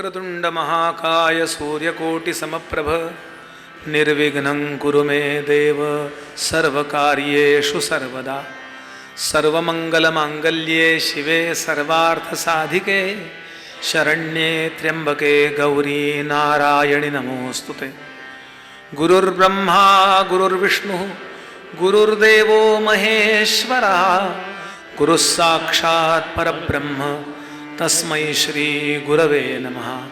वक्रतुंड महाकाय सूर्यकोटिसमप्रभ निर्विघ्नं कुरु मे देव सर्वकार्येषु सर्वदा। सर्वमङ्गलमाङ्गल्ये शिवे सर्वार्थसाधिके शरण्ये त्र्यम्बके गौरी नारायणि नमोऽस्तु ते। गुरुर्ब्रह्मा गुरुर्विष्णुः गुरुर्देवो महेश्वरः गुरुः साक्षात् परब्रह्म। तस्मै श्री गुरवे नमः।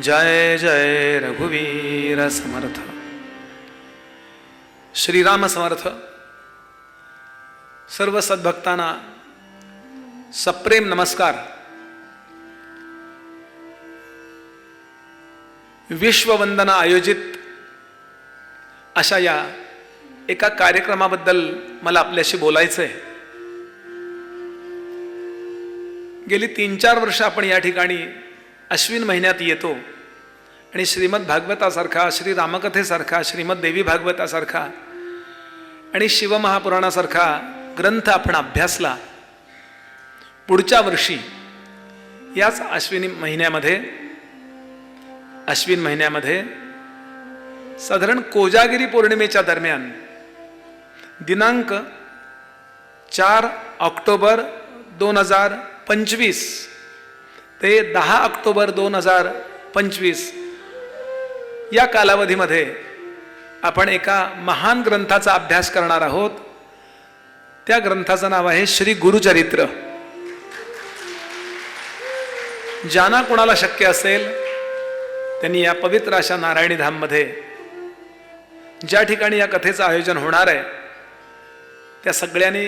जय जय रघुवीर समर्थ। श्रीराम समर्थ। सर्व सद्भक्तांना सप्रेम नमस्कार। विश्ववंदना आयोजित अशा या एका कार्यक्रमाबद्दल मला आपल्याशी बोलायचं आहे गेली तीन चार वर्ष आपण या ठिकाणी अश्विन महिन्यात येतो. आणि श्रीमद भागवतासारखा श्री रामकथेसारखा श्रीमद देवी भागवतासारखा आणि शिवमहापुराणासारखा ग्रंथ आपण अभ्यासला. पुढच्या वर्षी याच अश्विनी महिन्यामध्ये अश्विन महिन्यामध्ये साधारण कोजागिरी पौर्णिमेच्या दरम्यान दिनांक चार ऑक्टोबर दोन हजार पंचवीस. ते दहा ऑक्टोबर दोन हजार पंचवीस. या कालावधीमध्ये आपण एका महान ग्रंथाचा अभ्यास करणार आहोत. त्या ग्रंथाचं नाव आहे श्री गुरुचरित्र. ज्यांना कोणाला शक्य असेल त्यांनी या पवित्र अशा नारायणी धाममध्ये ज्या ठिकाणी या कथेचं आयोजन होणार आहे त्या सगळ्यांनी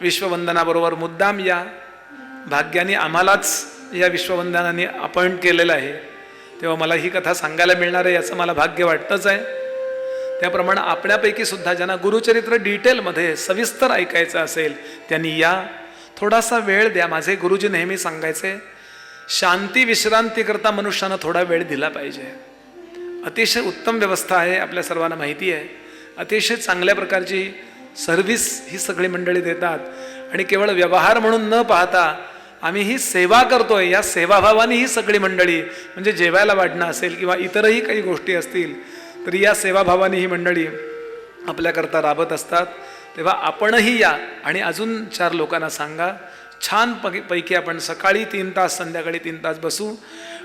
विश्ववंदनाबरोबर मुद्दाम या भाग्याने आम्हालाच या विश्ववंदनाने अपॉइंट केलेलं आहे. तेव्हा मला ही कथा सांगायला मिळणार आहे याचं मला भाग्य वाटतंच आहे. त्याप्रमाणे आपल्यापैकी सुद्धा ज्यांना गुरुचरित्र डिटेलमध्ये सविस्तर ऐकायचं असेल त्यांनी या थोडासा वेळ द्या. माझे गुरुजी नेहमी सांगायचे शांती विश्रांतीकरता मनुष्यानं थोडा वेळ दिला पाहिजे. अतिशय उत्तम व्यवस्था आहे आपल्या सर्वांना माहिती आहे. अतिशय चांगल्या प्रकारची सर्व्हिस ही सगळी मंडळी देतात. आणि केवळ व्यवहार म्हणून न पाहता आम्ही ही सेवा करतोय या सेवाभावाने ही सगळी मंडळी म्हणजे जेवायला वाढणं असेल किंवा इतरही काही गोष्टी असतील तरी या सेवाभावाने ही मंडळी आपल्याकरता राबत असतात. तेव्हा आपणही या आणि अजून चार लोकांना सांगा छान पै पैकी आपण सकाळी तीन तास संध्याकाळी तीन तास बसू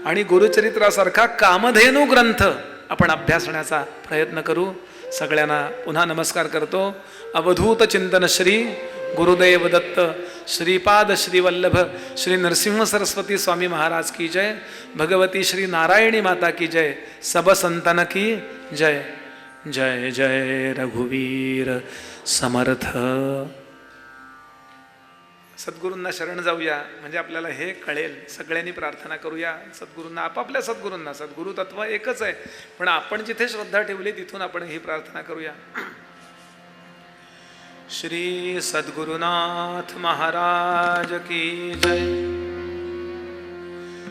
आणि गुरुचरित्रासारखा कामधेनू ग्रंथ आपण अभ्यासण्याचा प्रयत्न करू. सगळ्यांना पुन्हा नमस्कार करतो. अवधूत चिंतन श्री गुरुदेव दत्त श्रीपाद श्रीवल्लभ श्री नरसिंह सरस्वती स्वामी महाराज की जय भगवती श्री नारायणी माता की जय सब संतन की जय। जय जय रघुवीर समर्थ। सद्गुरूंना शरण जाऊया म्हणजे आपल्याला हे कळेल. सगळ्यांनी प्रार्थना करूया सद्गुरूंना आपापल्या सद्गुरूंना. सद्गुरू तत्व एकच आहे पण आपण जिथे श्रद्धा ठेवली तिथून आपण ही प्रार्थना करूया. श्री सद्गुरुनाथ महाराज की जय।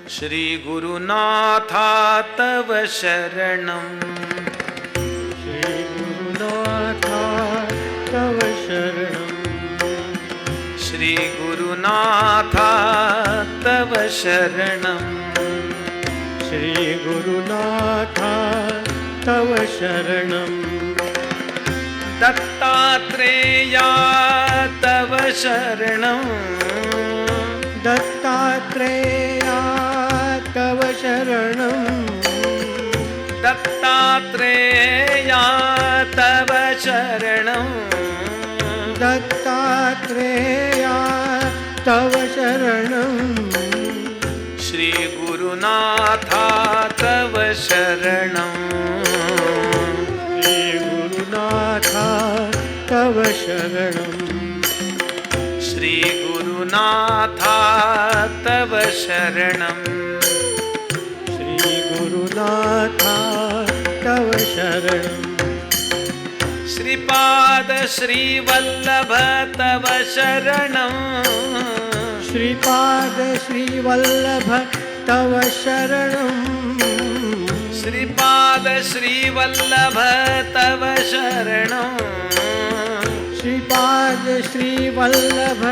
श्री गुरुनाथा तव शरणम श्री गुरुनाथा तव शरणं। श्री गुरुनाथा तव शरणम श्री गुरुनाथा तव शरणं। दत्तात्रेया तव शरणम दत्तात्रेया तव शरणं। दत्तात्रेया तव शरणम दत्तात्रेया तव शरणं। श्री श्रीगुरुनाथा तव शरणम् तव शरणम् श्रीगुरुनाथा तव शरणम् श्रीगुरुनाथा तव शरणम् श्रीपाद श्रीवल्लभ तव शरणम् श्रीपाद श्रीवल्लभ तव शरणम् श्रीपाद श्रीवल्लभ तव शरणम् श्रीपाद श्रीवल्लभ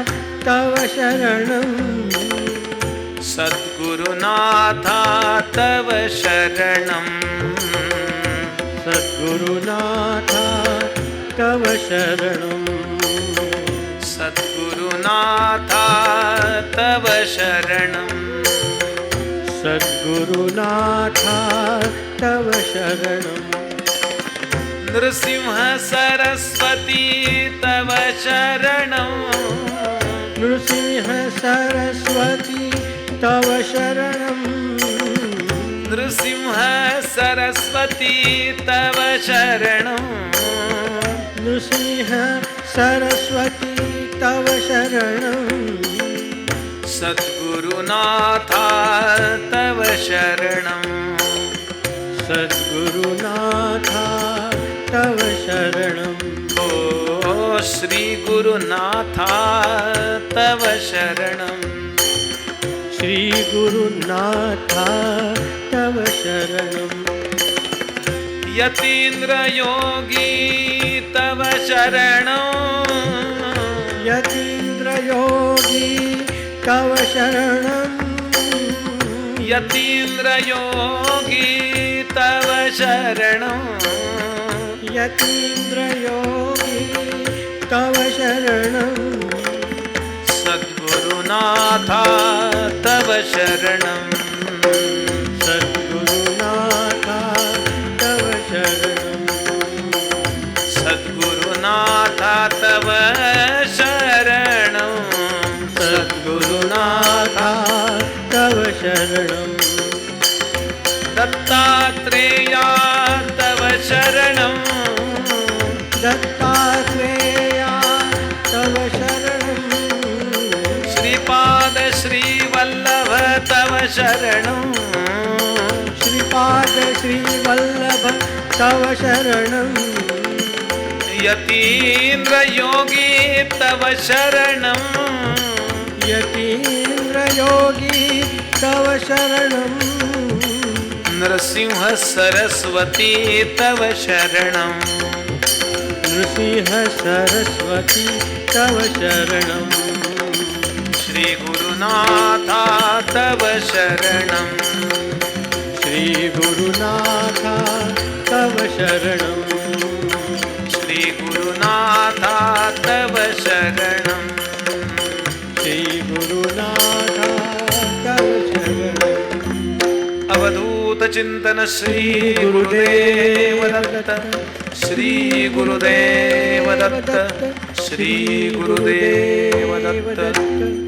तव शरणम्। सद्गुरुनाथा तव शरणम्। सद्गुरुनाथा तव शरणम्। सद्गुरुनाथा तव शरणम्। सद्गुरुनाथा तव शरणम्। नृसिंह सरस्वती तव शरणम् नृसिंह सरस्वती तव शरणम् नृसिंह सरस्वती तव शरणम् नृसिंह सरस्वती तव शरणम् सद्गुरुनाथा तव शरणम् सद्गुरुनाथा श्री गुरुनाथा तव शरणं। श्री गुरुनाथा तव यतीन्द्र योगी तव शरणो। यतीन्द्र योगी तव शरणं। यतीन्द्रयोगी तव शरणो। यतीन्द्र योगी तव शरणम् सद्गुरुनाथा तव शरणम् सद्गुरुनाथा तव शरणम् सद्गुरुनाथा तव शरणम् सद्गुरुनाथा तव शरणम् दत्तात्रेया तव शरणम् श्रीपाद श्रीवल्लभ तव शरणम् यतीन्द्रयोगी तव शरणम् यतीन्द्रयोगी तव शरणम् नृसिंह सरस्वती तव शरणम् नृसिंह सरस्वती तव शरणम् गुरुनाथा तव शरणं। श्रीगुरुनाथा तव शरणं। श्रीगुरुनाथा तव शरणं। श्रीगुरुनाथा तव शरणम् अवधूतचिन्तन श्रीगुरुदेवदत्त श्रीगुरुदेवदत्त श्रीगुरुदेवदत्त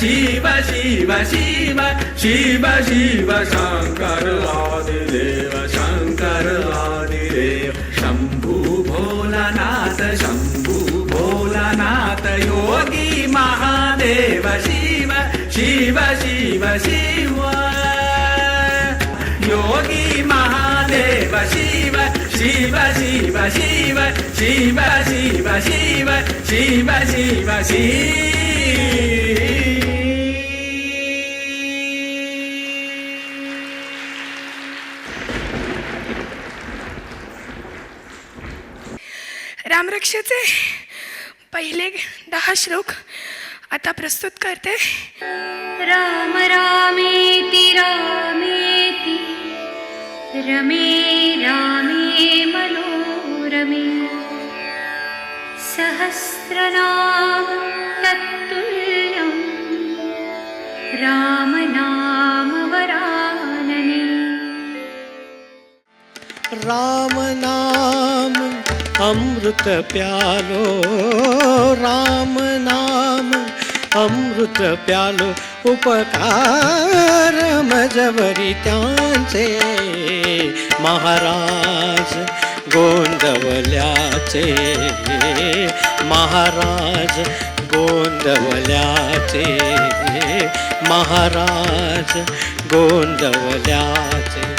शिव शिव शिव शिव शिव शिव शङ्कर आदिदेव शङ्कर आदिदेव शम्भु भोलानाथ शम्भु भोलानाथ योगी महादेव शिव शिव शिव शिव योगी महादेव शिव शिव शिव शिव शिव शिव शिव शिव शिव रामरक्षेचे पहिले दहा श्लोक आता प्रस्तुत करते. राम रामेति रामेति रमे रामे मनोरमे। सहस्रनाम तत्तुल्यं रामनाम वरानने। राम नाम अमृत प्यालो राम नाम अमृत प्यालो उपकार मजवरी त्यांचे. महाराज गोंदवल्याचे महाराज गोंदवल्याचे महाराज गोंदवल्याचे.